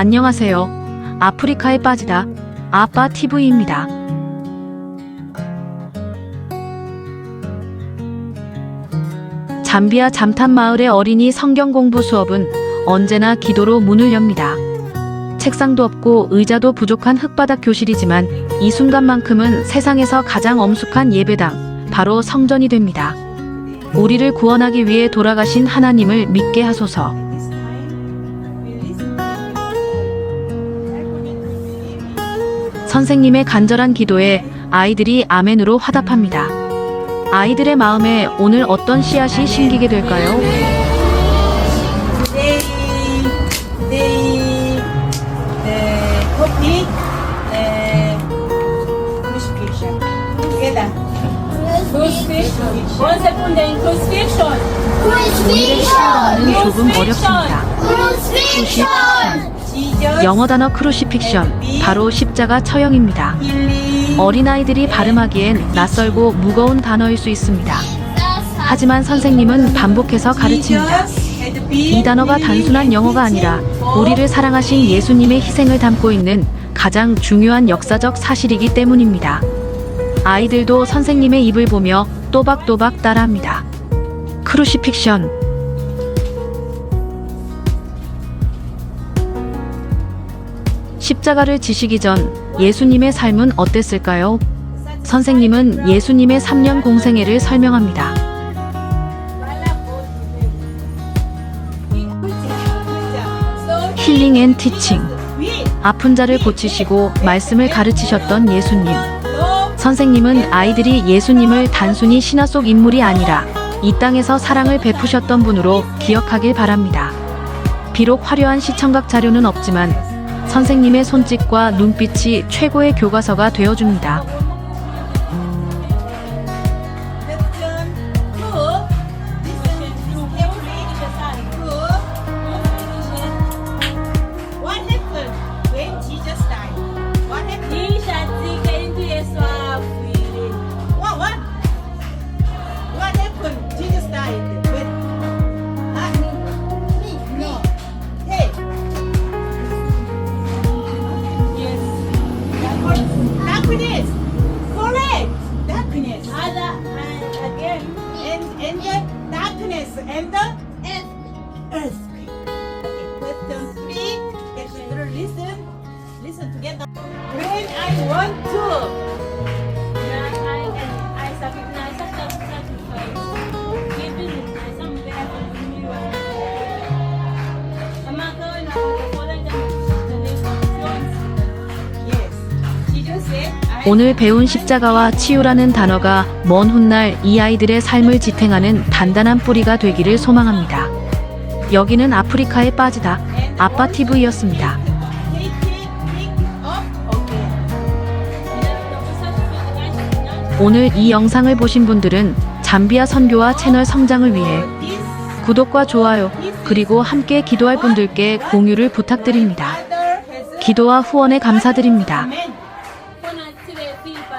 안녕하세요. 아프리카에 빠지다. 아빠 TV입니다. 잠비아 잠탄 마을의 어린이 성경 공부 수업은 언제나 기도로 문을 엽니다. 책상도 없고 의자도 부족한 흙바닥 교실이지만 이 순간만큼은 세상에서 가장 엄숙한 예배당, 바로 성전이 됩니다. 우리를 구원하기 위해 돌아가신 하나님을 믿게 하소서. 선생님의 간절한 기도에 아이들이 아멘으로 화답합니다. 아이들의 마음에 오늘 어떤 씨앗이 심기게 될까요? Today, today, the topic, the crucifixion. Together. Crucifixion. Once upon the crucifixion. 오늘의 시간은 조금 어렵습니다. Crucifixion. 영어 단어 크루시픽션, 바로 십자가 처형입니다. 어린아이들이 발음하기엔 낯설고 무거운 단어일 수 있습니다. 하지만 선생님은 반복해서 가르칩니다. 이 단어가 단순한 영어가 아니라 우리를 사랑하신 예수님의 희생을 담고 있는 가장 중요한 역사적 사실이기 때문입니다. 아이들도 선생님의 입을 보며 또박또박 따라합니다. 크루시픽션 십자가를 지시기 전 예수님의 삶은 어땠을까요? 선생님은 예수님의 3년 공생애를 설명합니다. 힐링 앤 티칭. 아픈 자를 고치시고 말씀을 가르치셨던 예수님. 선생님은 아이들이 예수님을 단순히 신화 속 인물이 아니라 이 땅에서 사랑을 베푸셨던 분으로 기억하길 바랍니다. 비록 화려한 시청각 자료는 없지만 선생님의 손짓과 눈빛이 최고의 교과서가 되어줍니다. Darkness. Correct. Darkness. Other and again. And and the darkness and the earthquake. Okay. Question three. Get children listen. Listen together. When I want to. That I and I to. Am to 오늘 배운 십자가와 치유라는 단어가 먼 훗날 이 아이들의 삶을 지탱하는 단단한 뿌리가 되기를 소망합니다. 여기는 아프리카에 빠지다 아빠 TV였습니다. 오늘 이 영상을 보신 분들은 잠비아 선교와 채널 성장을 위해 구독과 좋아요 그리고 함께 기도할 분들께 공유를 부탁드립니다. 기도와 후원에 감사드립니다. FIFA.